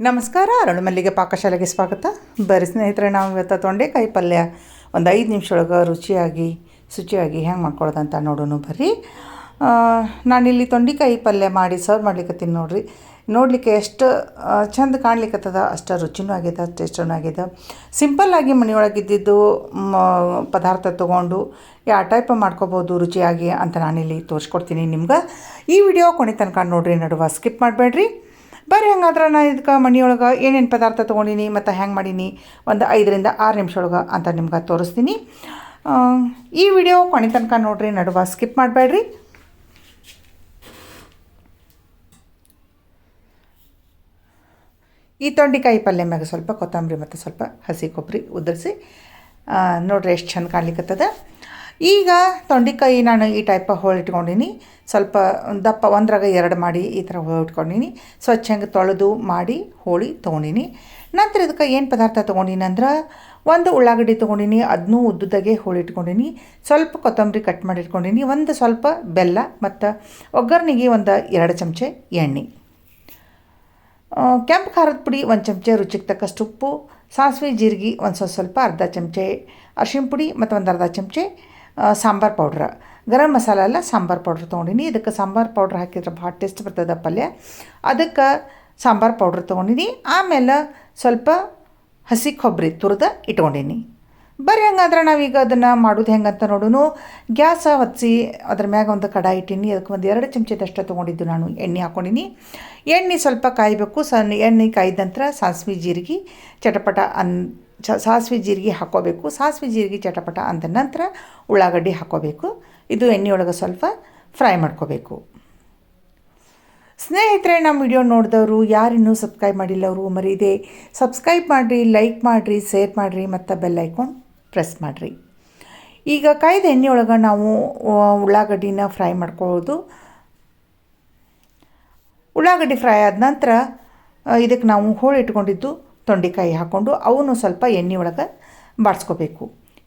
ನಮಸ್ಕಾರ ಅರಳು ಮಲ್ಲಿಗೆ ಪಾಕಶಾಲೆಗೆ ಸ್ವಾಗತ. ಬರೀ ಸ್ನೇಹಿತರೆ, ನಾವು ಇವತ್ತು ತೊಂಡೆಕಾಯಿ ಪಲ್ಯ ಒಂದು ಐದು ನಿಮಿಷ ಒಳಗೆ ರುಚಿಯಾಗಿ, ಶುಚಿಯಾಗಿ ಹೆಂಗೆ ಮಾಡ್ಕೊಳ್ಳೋದಂತ ನೋಡೋಣ ಬರ್ರಿ. ನಾನಿಲ್ಲಿ ತೊಂಡೆಕಾಯಿ ಪಲ್ಯ ಮಾಡಿ ಸರ್ವ್ ಮಾಡ್ಲಿಕ್ಕತ್ತೀನಿ ನೋಡ್ರಿ. ನೋಡಲಿಕ್ಕೆ ಎಷ್ಟು ಚಂದ ಕಾಣ್ಲಿಕ್ಕತ್ತದ ಅಷ್ಟು ರುಚಿನೂ ಆಗ್ಯದ ಟೇಸ್ಟೂ ಆಗ್ಯದ. ಸಿಂಪಲ್ಲಾಗಿ ಮನೆಯೊಳಗಿದ್ದಿದ್ದು ಮ, ಪದಾರ್ಥ ತೊಗೊಂಡು ಯಾವ ಟೈಪ್ ಮಾಡ್ಕೋಬೋದು ರುಚಿಯಾಗಿ ಅಂತ ನಾನಿಲ್ಲಿ ತೋರಿಸ್ಕೊಡ್ತೀನಿ ನಿಮ್ಗೆ. ಈ ವಿಡಿಯೋ ಕೊನೆ ತನಕ ನೋಡ್ರಿ, ನಡುವ ಸ್ಕಿಪ್ ಮಾಡಬೇಡ್ರಿ. ಬರ್ರಿ ಹಂಗಾದ್ರೆ ನಾನು ಇದಕ್ಕೆ ಮನೆಯೊಳಗೆ ಏನೇನು ಪದಾರ್ಥ ತೊಗೊಂಡಿನಿ ಮತ್ತು ಹೆಂಗೆ ಮಾಡೀನಿ? ಒಂದು ಐದರಿಂದ ಆರು ನಿಮಿಷ ಒಳಗೆ ಅಂತ ನಿಮ್ಗೆ ತೋರಿಸ್ತೀನಿ. ಈ ವಿಡಿಯೋ ಕೊನೆ ತನಕ ನೋಡಿರಿ, ನಡುವ ಸ್ಕಿಪ್ ಮಾಡಬೇಡ್ರಿ. ಈ ತೊಂಡಿಕಾಯಿ ಪಲ್ಯ ಮ್ಯಾಗ ಸ್ವಲ್ಪ ಕೊತ್ತಂಬರಿ ಮತ್ತು ಸ್ವಲ್ಪ ಹಸಿ ಕೊಬ್ಬರಿ ಉದುರಿಸಿ. ನೋಡ್ರಿ ಎಷ್ಟು ಚೆಂದ ಕಾಣ್ಲಿಕ್ಕತ್ತದ ಈಗ ತೊಂಡೆಕಾಯಿ ನಾನು ಈ ಟೈಪ್ ಹೋಳು ಇಟ್ಕೊಂಡಿನಿ. ಸ್ವಲ್ಪ ದಪ್ಪ ಒಂದ್ರಾಗ ಎರಡು ಮಾಡಿ ಈ ಥರ ಹೋಳು ಇಟ್ಕೊಂಡಿನಿ. ಸ್ವಚ್ಛ ಹಂಗೆ ತೊಳೆದು ಮಾಡಿ ಹೋಳಿ ತೊಗೊಂಡಿನಿ. ನಂತರ ಇದಕ್ಕೆ ಏನು ಪದಾರ್ಥ ತೊಗೊಂಡಿನಿ ಅಂದ್ರೆ ಒಂದು ಉಳ್ಳಾಗಡ್ಡಿ ತೊಗೊಂಡಿನಿ ಅದನ್ನೂ ಉದ್ದುದಾಗೆ ಹೋಳಿ ಇಟ್ಕೊಂಡಿನಿ. ಸ್ವಲ್ಪ ಕೊತ್ತಂಬರಿ ಕಟ್ ಮಾಡಿ ಇಟ್ಕೊಂಡಿನಿ. ಒಂದು ಸ್ವಲ್ಪ ಬೆಲ್ಲ ಮತ್ತು ಒಗ್ಗರಣೆಗೆ ಒಂದು ಎರಡು ಚಮಚ ಎಣ್ಣೆ. ಕೆಂಪು ಖಾರದ ಪುಡಿ ಒಂದು ಚಮಚ, ರುಚಿಗೆ ತಕ್ಕಷ್ಟು ಉಪ್ಪು, ಸಾಸಿವೆ, ಜೀರಿಗೆ ಒಂದು ಸ್ವಲ್ಪ ಸ್ವಲ್ಪ ಅರ್ಧ ಚಮಚೆ ಅರ್ಶಿನ ಪುಡಿ ಮತ್ತು ಒಂದು ಅರ್ಧ ಚಮಚೆ ಸಾಂಬಾರು ಪೌಡ್ರ್. ಗರಂ ಮಸಾಲ ಎಲ್ಲ ಸಾಂಬಾರು ಪೌಡ್ರ್ ತೊಗೊಂಡಿನಿ. ಇದಕ್ಕೆ ಸಾಂಬಾರು ಪೌಡ್ರ್ ಹಾಕಿದ್ರೆ ಭಾಳ ಟೇಸ್ಟ್ ಬರ್ತದೆ ಪಲ್ಯ. ಅದಕ್ಕೆ ಸಾಂಬಾರು ಪೌಡ್ರ್ ತೊಗೊಂಡಿನಿ. ಆಮೇಲೆ ಸ್ವಲ್ಪ ಹಸಿ ಕೊಬ್ಬರಿ ತುರಿದ ಇಟ್ಕೊಂಡಿನಿ. ಬರ್ರಿ ಹಂಗಾದ್ರೆ ನಾವೀಗ ಅದನ್ನು ಮಾಡೋದು ಹೆಂಗಂತ ನೋಡೋನು. ಗ್ಯಾಸ ಹಚ್ಚಿ ಅದ್ರ ಮ್ಯಾಗ ಒಂದು ಕಡಾಯಿ ಇಟ್ಟಿನಿ. ಅದಕ್ಕೆ ಒಂದು ಎರಡು ಚಮಚದಷ್ಟು ತೊಗೊಂಡಿದ್ದು ನಾನು. ಎಣ್ಣೆ ಹಾಕೊಂಡಿನಿ. ಎಣ್ಣೆ ಸ್ವಲ್ಪ ಕಾಯಬೇಕು. ಸಣ್ಣ ಎಣ್ಣೆ ಕಾಯ್ದ ನಂತರ ಸಾಸಿವೆ, ಜೀರಿಗೆ, ಚಟಪಟ ಅನ್ ಚ ಸಾಸಿವೆ ಜೀರಿಗೆ ಹಾಕೋಬೇಕು ಸಾಸಿವೆ ಜೀರಿಗೆ ಚಟಪಟ ಅಂದ ನಂತರ ಉಳ್ಳಾಗಡ್ಡಿ ಹಾಕೋಬೇಕು ಇದು ಎಣ್ಣೆ ಒಳಗೆ ಸ್ವಲ್ಪ ಫ್ರೈ ಮಾಡ್ಕೋಬೇಕು. ಸ್ನೇಹಿತರೆ, ನಮ್ಮ ವಿಡಿಯೋ ನೋಡಿದವರು ಯಾರಿನ್ನೂ ಸಬ್ಸ್ಕ್ರೈಬ್ ಮಾಡಿಲ್ಲ ಅವರು ಮರೀದೆ. ಸಬ್ಸ್ಕ್ರೈಬ್ ಮಾಡಿರಿ, ಲೈಕ್ ಮಾಡಿರಿ, ಶೇರ್ ಮಾಡಿರಿ, ಮತ್ತು ಬೆಲ್ ಐಕಾನ್ ಪ್ರೆಸ್ ಮಾಡಿರಿ. ಈಗ ಕಾಯ್ದ ಎಣ್ಣೆ ಒಳಗೆ ನಾವು ಉಳ್ಳಾಗಡ್ಡಿನ ಫ್ರೈ ಮಾಡ್ಕೊಳ್ಳೋದು ಉಳ್ಳಾಗಡ್ಡಿ ಫ್ರೈ ಆದ ನಂತರ ಇದಕ್ಕೆ ನಾವು ಹೋಳು ಇಟ್ಕೊಂಡಿದ್ದು. ತೊಂಡೆಕಾಯಿ ಹಾಕ್ಕೊಂಡು ಅವನು ಸ್ವಲ್ಪ ಎಣ್ಣೆ ಒಳಗೆ ಬಾಡಿಸ್ಕೋಬೇಕು.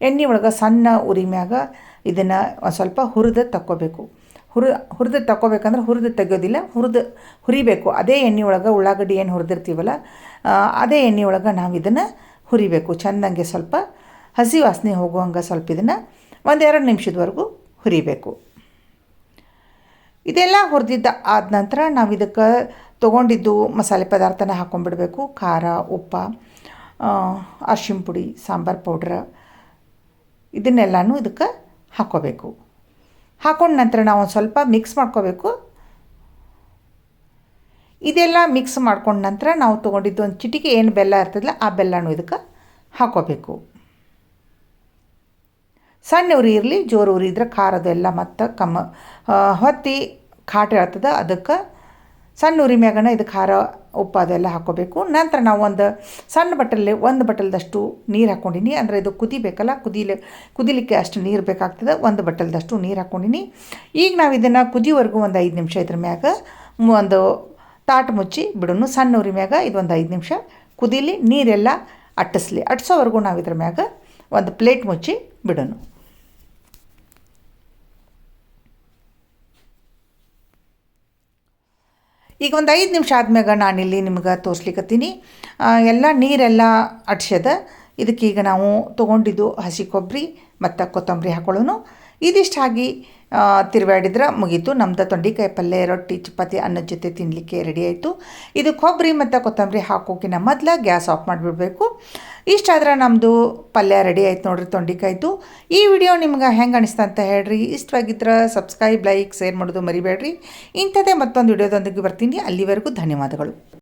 ಎಣ್ಣೆ ಒಳಗೆ ಸಣ್ಣ ಉರಿ ಮ್ಯಾಗ ಇದನ್ನು ಸ್ವಲ್ಪ ಹುರಿದು ತಕ್ಕೋಬೇಕು. ಹುರಿ, ಹುರಿದು ತಕ್ಕೋಬೇಕಂದ್ರೆ ಹುರಿದು ತೆಗೆಯೋದಿಲ್ಲ, ಹುರಿದು ಹುರಿಬೇಕು. ಅದೇ ಎಣ್ಣೆ ಒಳಗೆ ಉಳ್ಳಾಗಡ್ಡಿ ಏನು ಹುರಿದಿರ್ತೀವಲ್ಲ ಅದೇ ಎಣ್ಣೆ ಒಳಗೆ ನಾವು ಇದನ್ನು ಹುರಿಬೇಕು. ಚೆಂದಂಗೆ ಸ್ವಲ್ಪ ಹಸಿ ವಾಸನೆ ಹೋಗುವಂಗೆ ಸ್ವಲ್ಪ ಇದನ್ನು ಒಂದೆರಡು ನಿಮಿಷದವರೆಗೂ ಹುರಿಬೇಕು. ಇದೆಲ್ಲ ಹುರಿದಿದ್ದ ಆದ ನಂತರ ನಾವು ಇದಕ್ಕೆ ತೊಗೊಂಡಿದ್ದು ಮಸಾಲೆ ಪದಾರ್ಥನ ಹಾಕ್ಕೊಂಡ್ಬಿಡಬೇಕು ಖಾರ, ಉಪ್ಪ ಅರ್ಶಿಣ ಪುಡಿ, ಸಾಂಬಾರು ಪೌಡ್ರ, ಇದನ್ನೆಲ್ಲನೂ ಇದಕ್ಕೆ ಹಾಕ್ಕೋಬೇಕು. ಹಾಕೊಂಡ ನಂತರ ನಾವು ಒಂದು ಸ್ವಲ್ಪ ಮಿಕ್ಸ್ ಮಾಡ್ಕೋಬೇಕು. ಇದೆಲ್ಲ ಮಿಕ್ಸ್ ಮಾಡ್ಕೊಂಡ ನಂತರ ನಾವು ತೊಗೊಂಡಿದ್ದು ಒಂದು ಚಿಟಿಕೆ ಏನು ಬೆಲ್ಲ ಇರ್ತದಲ್ಲ ಆ ಬೆಲ್ಲನೂ ಇದಕ್ಕೆ ಹಾಕ್ಕೋಬೇಕು. ಸಣ್ಣ ಉರಿ ಇರಲಿ, ಜೋರು ಉರಿ ಇದ್ರೆ ಖಾರದ ಎಲ್ಲ ಮತ್ತು ಕಮ್ಮ ಹೊತ್ತಿ ಖಾಟ ಇರ್ತದೆ ಅದಕ್ಕೆ ಸಣ್ಣ ಉರಿ ಮ್ಯಾಗನ ಇದು ಖಾರ, ಉಪ್ಪು ಅದೆಲ್ಲ ಹಾಕೋಬೇಕು. ನಂತರ ನಾವು ಒಂದು ಸಣ್ಣ ಬಟ್ಟಲಲ್ಲಿ, ಒಂದು ಬಟ್ಟಲ್ದಷ್ಟು ನೀರು ಹಾಕ್ಕೊಂಡಿನಿ ಅಂದರೆ ಇದು ಕುದಿಬೇಕಲ್ಲ, ಕುದಿಲಿ, ಕುದಿಲಿಕ್ಕೆ ಅಷ್ಟು ನೀರು ಬೇಕಾಗ್ತದೆ. ಒಂದು ಬಟ್ಟಲ್ದಷ್ಟು ನೀರು ಹಾಕ್ಕೊಂಡಿನಿ ಈಗ ನಾವು ಇದನ್ನು ಕುದಿವರೆಗೂ ಒಂದು ಐದು ನಿಮಿಷ ಇದ್ರ ಮ್ಯಾಗ ಒಂದು ತಾಟ್ ಮುಚ್ಚಿ ಬಿಡೋನು ಸಣ್ಣ ಉರಿ ಮ್ಯಾಗ ಇದೊಂದು ಐದು ನಿಮಿಷ ಕುದೀಲಿ, ನೀರೆಲ್ಲ ಅಟ್ಟಿಸ್ಲಿ. ಅಟ್ಸೋವರೆಗೂ ನಾವು ಇದ್ರ ಮ್ಯಾಗ ಒಂದು ಪ್ಲೇಟ್ ಮುಚ್ಚಿ ಬಿಡೋನು. ಈಗ ಒಂದು ಐದು ನಿಮಿಷ ಆದ್ಮ್ಯಾಗ ನಾನಿಲ್ಲಿ ನಿಮ್ಗೆ ತೋರಿಸ್ಲಿಕ್ಕತ್ತೀನಿ ಎಲ್ಲ ನೀರೆಲ್ಲ ಅಡ್ಸ್ಯದ. ಇದಕ್ಕೀಗ ನಾವು ತೊಗೊಂಡಿದ್ದು ಹಸಿ ಕೊಬ್ಬರಿ ಮತ್ತು ಕೊತ್ತಂಬರಿ ಹಾಕೊಳ್ಳೋನು. ಇದಿಷ್ಟು ತಿರುಗಾಡಿದ್ರೆ ಮುಗೀತು. ನಮ್ಮದು ತೊಂಡೆಕಾಯಿ ಪಲ್ಯ, ರೊಟ್ಟಿ, ಚಪಾತಿ ಅನ್ನದ ಜೊತೆ ತಿನ್ನಲಿಕ್ಕೆ ರೆಡಿ ಆಯಿತು. ಇದು ಕೊಬ್ಬರಿ ಮತ್ತು ಕೊತ್ತಂಬರಿ ಹಾಕೋಕಿನ ಮೊದಲ ಗ್ಯಾಸ್ ಆಫ್ ಮಾಡಿಬಿಡ್ಬೇಕು. ಇಷ್ಟಾದ್ರೆ ನಮ್ಮದು ಪಲ್ಯ ರೆಡಿ ಆಯ್ತು ನೋಡ್ರಿ ತೊಂಡೆಕಾಯ್ದು. ಈ ವಿಡಿಯೋ ನಿಮ್ಗೆ ಹೆಂಗೆ ಅನಿಸ್ತಾ ಅಂತ ಹೇಳ್ರಿ. ಇಷ್ಟವಾಗಿದ್ರೆ ಸಬ್ಸ್ಕ್ರೈಬ್ ಲೈಕ್ ಶೇರ್ ಮಾಡೋದು ಮರಿಬೇಡ್ರಿ. ಇಂಥದ್ದೇ ಮತ್ತೊಂದು ವಿಡಿಯೋದೊಂದಿಗೆ ಬರ್ತೀನಿ. ಅಲ್ಲಿವರೆಗೂ ಧನ್ಯವಾದಗಳು.